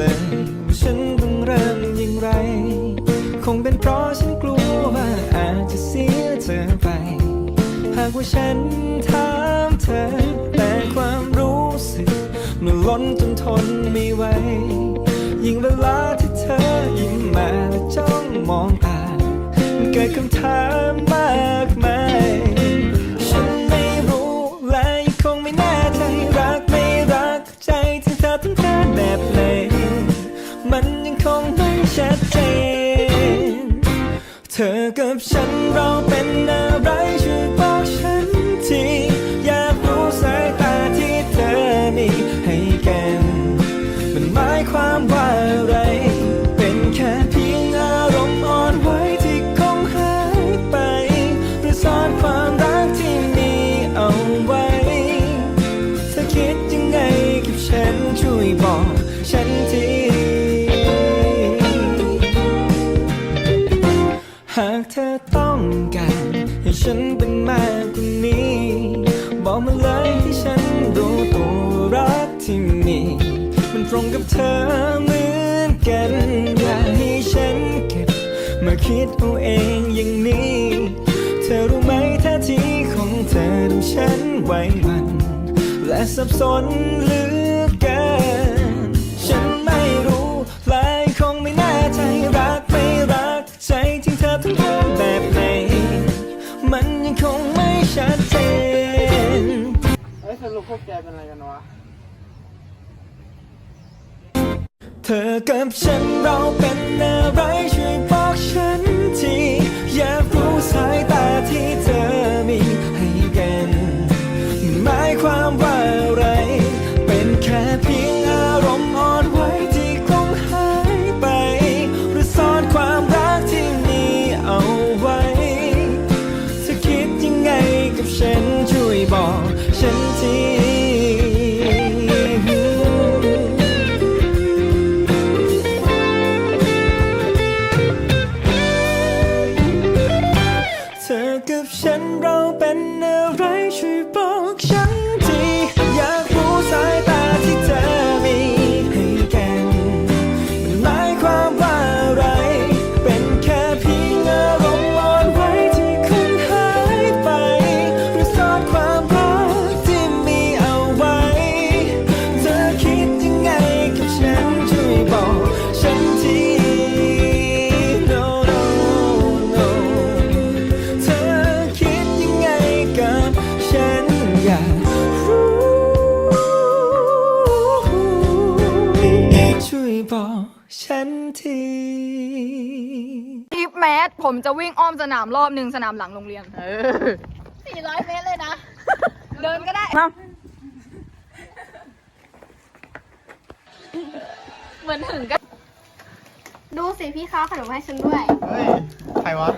ลยว่าฉันต้องเริ่มอย่งไร คงเป็นเพราะฉันกลัวว่าอาจจะเสียเธอไป หากว่าฉันถามเธอ แต่ความรู้สึก มันล้นจนทนไม่ไหว ยิ่งเวลาที่เธอยิ้มมาและจ้องมองตาเกิดคำถาม เธอกับฉันเราเป็นอะไรช่วย ฉันเป็นมากกว่านี้ บอกมาเลยให้ฉันรู้ตัวรักที่มี มันตรงกับเธอเหมือนกัน อย่าให้ฉันเก็บ มาคิดเอาเองอย่างนี้ เธอรู้ไหมท่าทีของเธอทำฉันไหวหวัน และสับสนหลือ พวกแกเป็นอะไรกันวะ เธอกับฉันเราเป็นอะไรช่วยบอกฉันที อยากรู้สายตาที่เธอมีให้กันมันหมายความว่าอะไร เป็นแค่เพียงอารมณ์อ่อนไหวที่คงหายไป หรือซ่อนความรักที่มีเอาไว้เธอคิดยังไงกับฉันช่วยบอก กับฉันเราเป็นอะไรช่วย อยากรู้ช่วยบอกฉันทีอีฟแมสผมจะวิ่งอ้อมสนามรอบหนึ่งสนามหลังโรงเรียนเออ400 เมตรเลยนะ เดินก็ได้ เหมือนถึงกันดูสิพี่เขาขนมให้ฉันด้วย เฮ้ย ใครวะ